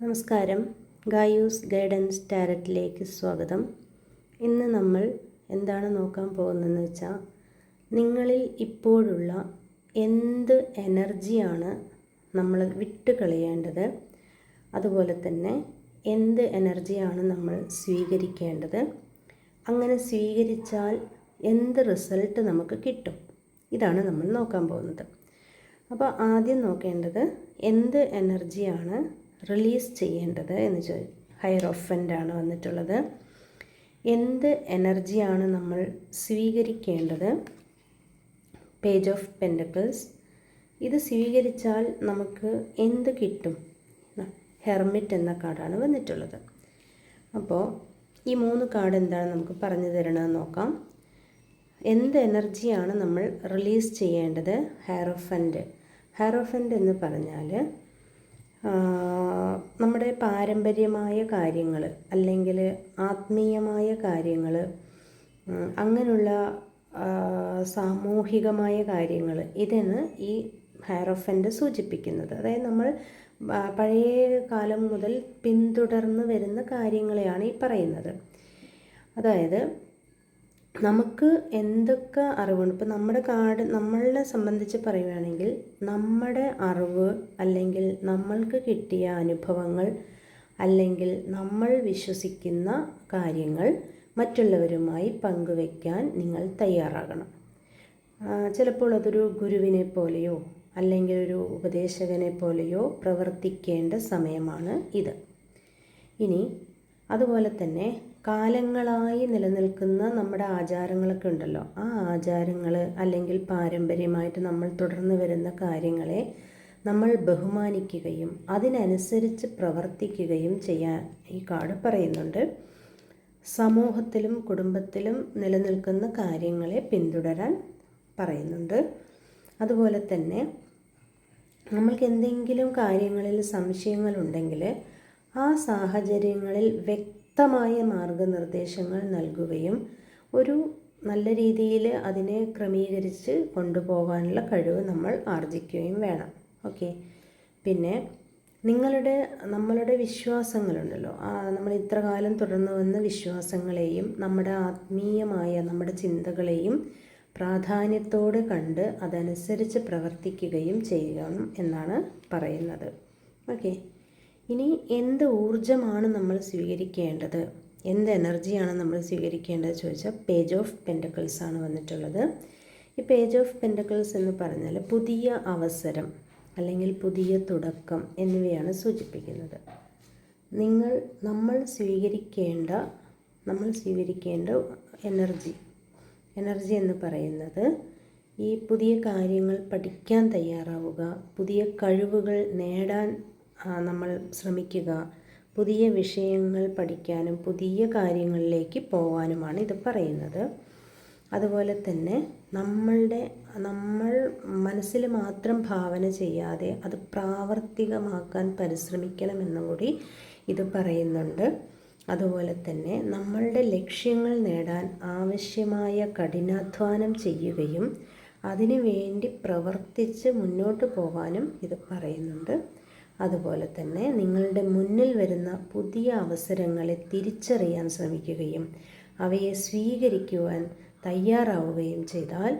നമസ്കാരം. ഗായൂസ് ഗൈഡൻസ് ടാരറ്റിലേക്ക് സ്വാഗതം. ഇന്ന് നമ്മൾ എന്താണ് നോക്കാൻ പോകുന്നതെന്ന് വെച്ചാൽ നിങ്ങളിൽ ഇപ്പോഴുള്ള എന്ത് എനർജിയാണ് നമ്മൾ വിട്ട് കളയേണ്ടത്? അതുപോലെ തന്നെ എന്ത് എനർജിയാണ് നമ്മൾ സ്വീകരിക്കേണ്ടത്? അങ്ങനെ സ്വീകരിച്ചാൽ എന്ത് റിസൾട്ട് നമുക്ക് കിട്ടും? ഇതാണ് നമ്മൾ നോക്കാൻ പോകുന്നത്. അപ്പോൾ ആദ്യം നോക്കേണ്ടത് എന്ത് എനർജിയാണ് റിലീസ് ചെയ്യേണ്ടത് എന്ന് ചോ ആണ് വന്നിട്ടുള്ളത്. എന്ത് എനർജിയാണ് നമ്മൾ സ്വീകരിക്കേണ്ടത്? പേജ് ഓഫ് പെൻഡക്കിൾസ് ഇത് സ്വീകരിച്ചാൽ നമുക്ക് എന്ത് കിട്ടും? ഹെർമിറ്റ് എന്ന കാർഡാണ് വന്നിട്ടുള്ളത്. അപ്പോൾ ഈ മൂന്ന് കാർഡ് എന്താണ് നമുക്ക് പറഞ്ഞു തരണമെന്ന് നോക്കാം. എന്ത് എനർജിയാണ് നമ്മൾ റിലീസ് ചെയ്യേണ്ടത്? ഹെയറോഫന്റ് ഹെയറോഫന്റ് എന്ന് പറഞ്ഞാൽ നമ്മുടെ പാരമ്പര്യമായ കാര്യങ്ങൾ അല്ലെങ്കിൽ ആത്മീയമായ കാര്യങ്ങൾ അങ്ങനെയുള്ള സാമൂഹികമായ കാര്യങ്ങൾ ഇതെന്ന് ഈ ഹെയറോഫന്റ് സൂചിപ്പിക്കുന്നത്. അതായത് നമ്മൾ പഴയ കാലം മുതൽ പിന്തുടർന്ന് വരുന്ന കാര്യങ്ങളെയാണ് ഈ പറയുന്നത്. അതായത് നമുക്ക് എന്തൊക്കെ അറിവുണ്ട്? ഇപ്പം നമ്മുടെ കാട് നമ്മളെ സംബന്ധിച്ച് പറയുകയാണെങ്കിൽ നമ്മുടെ അറിവ് അല്ലെങ്കിൽ നമ്മൾക്ക് കിട്ടിയ അനുഭവങ്ങൾ അല്ലെങ്കിൽ നമ്മൾ വിശ്വസിക്കുന്ന കാര്യങ്ങൾ മറ്റുള്ളവരുമായി പങ്കുവയ്ക്കാൻ നിങ്ങൾ തയ്യാറാകണം. ചിലപ്പോൾ അതൊരു ഗുരുവിനെ പോലെയോ അല്ലെങ്കിൽ ഒരു ഉപദേശകനെ പോലെയോ പ്രവർത്തിക്കേണ്ട സമയമാണ് ഇത്. ഇനി അതുപോലെ തന്നെ കാലങ്ങളായി നിലനിൽക്കുന്ന നമ്മുടെ ആചാരങ്ങളൊക്കെ ഉണ്ടല്ലോ. ആ ആചാരങ്ങൾ അല്ലെങ്കിൽ പാരമ്പര്യമായിട്ട് നമ്മൾ തുടർന്ന് വരുന്ന കാര്യങ്ങളെ നമ്മൾ ബഹുമാനിക്കുകയും അതിനനുസരിച്ച് പ്രവർത്തിക്കുകയും ചെയ്യാൻ ഈ കാർഡ് പറയുന്നുണ്ട്. സമൂഹത്തിലും കുടുംബത്തിലും നിലനിൽക്കുന്ന കാര്യങ്ങളെ പിന്തുടരാൻ പറയുന്നുണ്ട്. അതുപോലെ തന്നെ നമ്മൾക്ക് എന്തെങ്കിലും കാര്യങ്ങളിൽ സംശയങ്ങളുണ്ടെങ്കിൽ ആ സാഹചര്യങ്ങളിൽ വ്യക്തമായ മാർഗനിർദ്ദേശങ്ങൾ നൽകുകയും ഒരു നല്ല രീതിയിൽ അതിനെ ക്രമീകരിച്ച് കൊണ്ടുപോകാനുള്ള കഴിവ് നമ്മൾ ആർജിക്കുകയും വേണം. ഓക്കെ? പിന്നെ നിങ്ങളുടെ നമ്മളുടെ വിശ്വാസങ്ങളുണ്ടല്ലോ. നമ്മൾ ഇത്ര കാലം തുടർന്നു വന്ന വിശ്വാസങ്ങളെയും നമ്മുടെ ആത്മീയമായ നമ്മുടെ ചിന്തകളെയും പ്രാധാന്യത്തോടെ കണ്ട് അതനുസരിച്ച് പ്രവർത്തിക്കുകയും ചെയ്യണം എന്നാണ് പറയുന്നത്. ഓക്കെ? ഇനി എന്ത് ഊർജമാണ് നമ്മൾ സ്വീകരിക്കേണ്ടത്? എന്ത് എനർജിയാണ് നമ്മൾ സ്വീകരിക്കേണ്ടത് ചോദിച്ചാൽ പേജ് ഓഫ് പെന്റക്കിൾസ് ആണ് വന്നിട്ടുള്ളത്. ഈ പേജ് ഓഫ് പെന്റക്കിൾസ് എന്ന് പറഞ്ഞാൽ പുതിയ അവസരം അല്ലെങ്കിൽ പുതിയ തുടക്കം എന്നിവയാണ് സൂചിപ്പിക്കുന്നത്. നിങ്ങൾ നമ്മൾ സ്വീകരിക്കേണ്ട നമ്മൾ സ്വീകരിക്കേണ്ട എനർജി എനർജി എന്ന് പറയുന്നത് ഈ പുതിയ കാര്യങ്ങൾ പഠിക്കാൻ തയ്യാറാവുക പുതിയ കഴിവുകൾ നേടാൻ നമ്മൾ ശ്രമിക്കുക. പുതിയ വിഷയങ്ങൾ പഠിക്കാനും പുതിയ കാര്യങ്ങളിലേക്ക് പോകാനുമാണ് ഇത് പറയുന്നത്. അതുപോലെ തന്നെ നമ്മളുടെ നമ്മൾ മനസ്സിൽ മാത്രം ഭാവന ചെയ്യാതെ അത് പ്രാവർത്തികമാക്കാൻ പരിശ്രമിക്കണമെന്നും കൂടി ഇത് പറയുന്നുണ്ട്. അതുപോലെ തന്നെ നമ്മളുടെ ലക്ഷ്യങ്ങൾ നേടാൻ ആവശ്യമായ കഠിനാധ്വാനം ചെയ്യുകയും അതിനു വേണ്ടി പ്രവർത്തിച്ച് മുന്നോട്ട് പോകാനും ഇത് പറയുന്നുണ്ട്. അതുപോലെ തന്നെ നിങ്ങളുടെ മുന്നിൽ വരുന്ന പുതിയ അവസരങ്ങളെ തിരിച്ചറിയാൻ ശ്രമിക്കുകയും അവയെ സ്വീകരിക്കുവാൻ തയ്യാറാവുകയും ചെയ്താൽ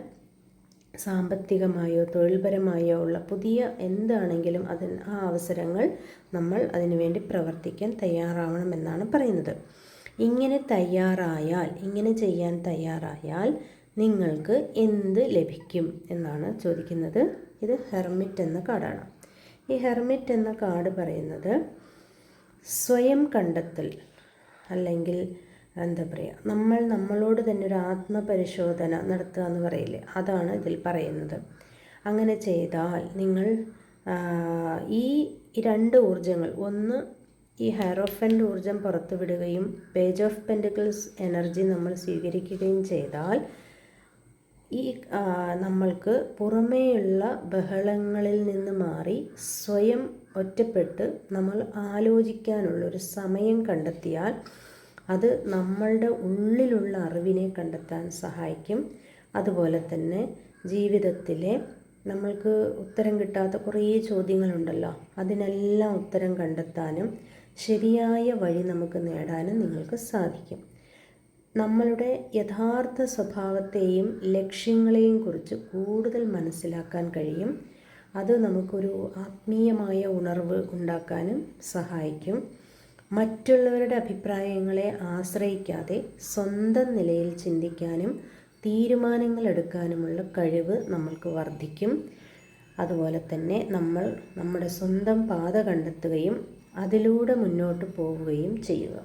സാമ്പത്തികമായോ തൊഴിൽപരമായോ ഉള്ള പുതിയ എന്താണെങ്കിലും അതിന് ആ അവസരങ്ങൾ നമ്മൾ അതിനുവേണ്ടി പ്രവർത്തിക്കാൻ തയ്യാറാവണമെന്നാണ് പറയുന്നത്. ഇങ്ങനെ തയ്യാറായാൽ ഇങ്ങനെ ചെയ്യാൻ തയ്യാറായാൽ നിങ്ങൾക്ക് എന്ത് ലഭിക്കും എന്നാണ് ചോദിക്കുന്നത്. ഇത് ഹെർമിറ്റ് എന്ന കാർഡാണ്. ഈ ഹെർമിറ്റ് എന്ന കാർഡ് പറയുന്നത് സ്വയം കണ്ടെത്തൽ അല്ലെങ്കിൽ എന്താ പറയുക നമ്മൾ നമ്മളോട് തന്നെ ഒരു ആത്മപരിശോധന നടത്തുക എന്ന് പറയില്ലേ അതാണ് ഇതിൽ പറയുന്നത്. അങ്ങനെ ചെയ്താൽ നിങ്ങൾ ഈ രണ്ട് ഊർജങ്ങൾ ഒന്ന് ഈ ഹെയറോഫന്റെ ഊർജം പുറത്തുവിടുകയും പേജ് ഓഫ് പെന്റിക്കിൾസ് എനർജി നമ്മൾ സ്വീകരിക്കുകയും ചെയ്താൽ ഈ നമ്മൾക്ക് പുറമേയുള്ള ബഹളങ്ങളിൽ നിന്ന് മാറി സ്വയം ഒറ്റപ്പെട്ട് നമ്മൾ ആലോചിക്കാനുള്ളൊരു സമയം കണ്ടെത്തിയാൽ അത് നമ്മളുടെ ഉള്ളിലുള്ള അറിവിനെ കണ്ടെത്താൻ സഹായിക്കും. അതുപോലെ തന്നെ ജീവിതത്തിലെ നമ്മൾക്ക് ഉത്തരം കിട്ടാത്ത കുറേ ചോദ്യങ്ങളുണ്ടല്ലോ അതിനെല്ലാം ഉത്തരം കണ്ടെത്താനും ശരിയായ വഴി നമുക്ക് നേടാനും നിങ്ങൾക്ക് സാധിക്കും. നമ്മളുടെ യഥാർത്ഥ സ്വഭാവത്തെയും ലക്ഷ്യങ്ങളെയും കുറിച്ച് കൂടുതൽ മനസ്സിലാക്കാൻ കഴിയും. അത് നമുക്കൊരു ആത്മീയമായ ഉണർവ് ഉണ്ടാക്കാനും സഹായിക്കും. മറ്റുള്ളവരുടെ അഭിപ്രായങ്ങളെ ആശ്രയിക്കാതെ സ്വന്തം നിലയിൽ ചിന്തിക്കാനും തീരുമാനങ്ങൾ എടുക്കാനുമുള്ള കഴിവ് നമ്മൾക്ക് വർദ്ധിക്കും. അതുപോലെ തന്നെ നമ്മൾ നമ്മുടെ സ്വന്തം പാത കണ്ടെത്തുകയും അതിലൂടെ മുന്നോട്ട് പോവുകയും ചെയ്യുക.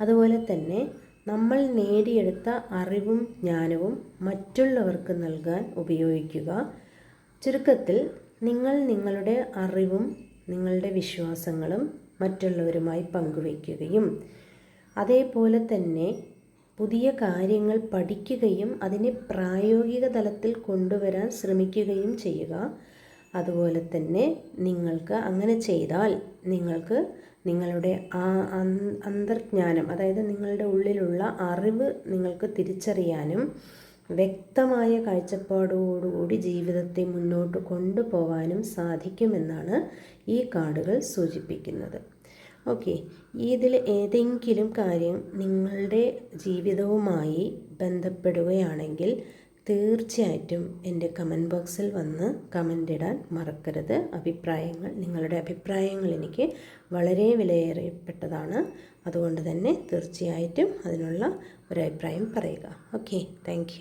അതുപോലെ തന്നെ നമ്മൾ നേടിയെടുത്ത അറിവും ജ്ഞാനവും മറ്റുള്ളവർക്ക് നൽകാൻ ഉപയോഗിക്കുക. ചുരുക്കത്തിൽ നിങ്ങൾ നിങ്ങളുടെ അറിവും നിങ്ങളുടെ വിശ്വാസങ്ങളും മറ്റുള്ളവരുമായി പങ്കുവയ്ക്കുകയും അതേപോലെ തന്നെ പുതിയ കാര്യങ്ങൾ പഠിക്കുകയും അതിനെ പ്രായോഗിക തലത്തിൽ കൊണ്ടുവരാൻ ശ്രമിക്കുകയും ചെയ്യുക. അതുപോലെ തന്നെ നിങ്ങൾക്ക് അങ്ങനെ ചെയ്താൽ നിങ്ങൾക്ക് നിങ്ങളുടെ ആ അന്തർജ്ഞാനം അതായത് നിങ്ങളുടെ ഉള്ളിലുള്ള അറിവ് നിങ്ങൾക്ക് തിരിച്ചറിയാനും വ്യക്തമായ കാഴ്ചപ്പാടോടുകൂടി ജീവിതത്തെ മുന്നോട്ട് കൊണ്ടുപോകാനും സാധിക്കുമെന്നാണ് ഈ കാർഡുകൾ സൂചിപ്പിക്കുന്നത്. ഓക്കെ. ഇതിൽ ഏതെങ്കിലും കാര്യം നിങ്ങളുടെ ജീവിതവുമായി ബന്ധപ്പെടുകയാണെങ്കിൽ തീർച്ചയായിട്ടും എന്റെ കമന്റ് ബോക്സിൽ വന്ന് കമന്റ് ഇടാൻ മറക്കരുത്. അഭിപ്രായങ്ങൾ നിങ്ങളുടെ അഭിപ്രായങ്ങൾ എനിക്ക് വളരെ വിലയേറിയപ്പെട്ടതാണ്. അതുകൊണ്ട് തന്നെ തീർച്ചയായിട്ടും അതിനുള്ള ഒരു അഭിപ്രായം പറയുക. Okay thank